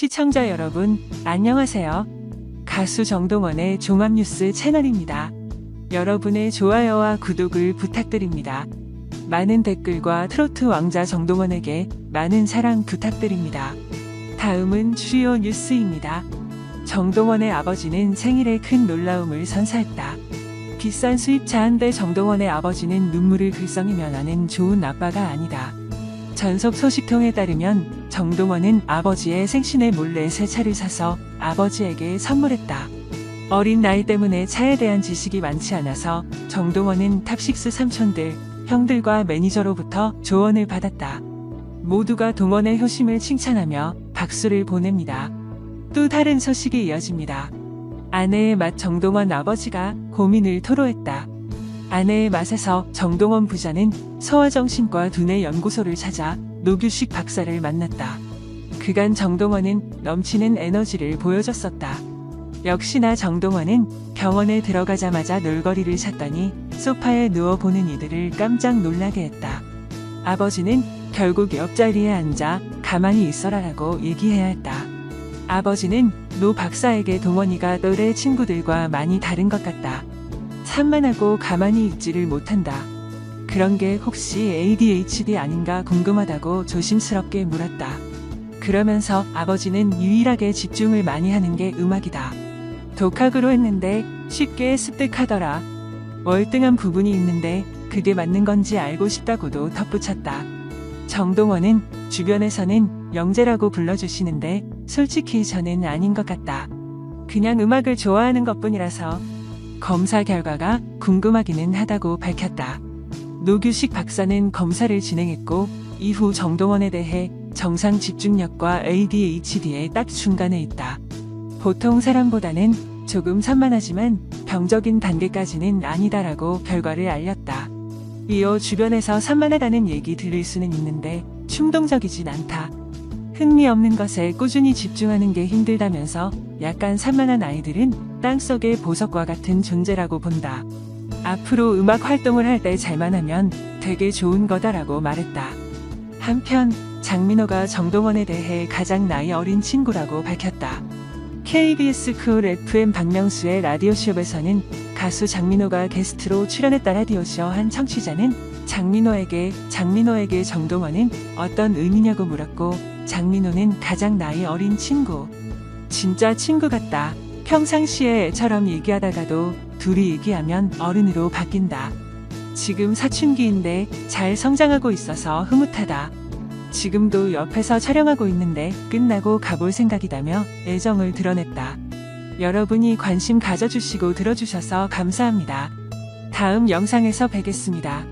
시청자 여러분, 안녕하세요. 가수 정동원의 종합뉴스 채널입니다. 여러분의 좋아요와 구독을 부탁드립니다. 많은 댓글과 트로트 왕자 정동원에게 많은 사랑 부탁드립니다. 다음은 주요 뉴스입니다. 정동원의 아버지는 생일에 큰 놀라움을 선사했다. 비싼 수입차 한 대 정동원의 아버지는 눈물을 글썽이며 나는 좋은 아빠가 아니다. 전속 소식통에 따르면 정동원은 아버지의 생신에 몰래 새 차를 사서 아버지에게 선물했다. 어린 나이 때문에 차에 대한 지식이 많지 않아서 정동원은 탑식스 삼촌들, 형들과 매니저로부터 조언을 받았다. 모두가 동원의 효심을 칭찬하며 박수를 보냅니다. 또 다른 소식이 이어집니다. 아내의 맛 정동원 아버지가 고민을 토로했다. 아내의 맛에서 정동원 부자는 소아정신과 두뇌 연구소를 찾아 노규식 박사를 만났다. 그간 정동원은 넘치는 에너지를 보여줬었다. 역시나 정동원은 병원에 들어가자마자 놀거리를 찾더니 소파에 누워보는 이들을 깜짝 놀라게 했다. 아버지는 결국 옆자리에 앉아 가만히 있어라라고 얘기해야 했다. 아버지는 노 박사에게 동원이가 너의 친구들과 많이 다른 것 같다. 산만하고 가만히 있지를 못한다. 그런 게 혹시 ADHD 아닌가 궁금하다고 조심스럽게 물었다. 그러면서 아버지는 유일하게 집중을 많이 하는 게 음악이다. 독학으로 했는데 쉽게 습득하더라. 월등한 부분이 있는데 그게 맞는 건지 알고 싶다고도 덧붙였다. 정동원은 주변에서는 영재라고 불러주시는데 솔직히 저는 아닌 것 같다. 그냥 음악을 좋아하는 것 뿐이라서 검사 결과가 궁금하기는 하다고 밝혔다. 노규식 박사는 검사를 진행했고 이후 정동원에 대해 정상 집중력과 ADHD의 딱 중간에 있다. 보통 사람보다는 조금 산만하지만 병적인 단계까지는 아니다라고 결과를 알렸다. 이어 주변에서 산만하다는 얘기 들을 수는 있는데 충동적이진 않다. 흥미 없는 것에 꾸준히 집중하는 게 힘들다면서 약간 산만한 아이들은 땅속의 보석과 같은 존재라고 본다. 앞으로 음악 활동을 할 때 잘만 하면 되게 좋은 거다라고 말했다. 한편 장민호가 정동원에 대해 가장 나이 어린 친구라고 밝혔다. KBS 쿨 FM 박명수의 라디오쇼에서는 가수 장민호가 게스트로 출연했다 라디오쇼 한 청취자는 장민호에게 장민호에게 정동원은 어떤 의미냐고 물었고 장민호는 가장 나이 어린 친구. 진짜 친구 같다. 평상시에 애처럼 얘기하다가도 둘이 얘기하면 어른으로 바뀐다. 지금 사춘기인데 잘 성장하고 있어서 흐뭇하다. 지금도 옆에서 촬영하고 있는데 끝나고 가볼 생각이다며 애정을 드러냈다. 여러분이 관심 가져주시고 들어주셔서 감사합니다. 다음 영상에서 뵙겠습니다.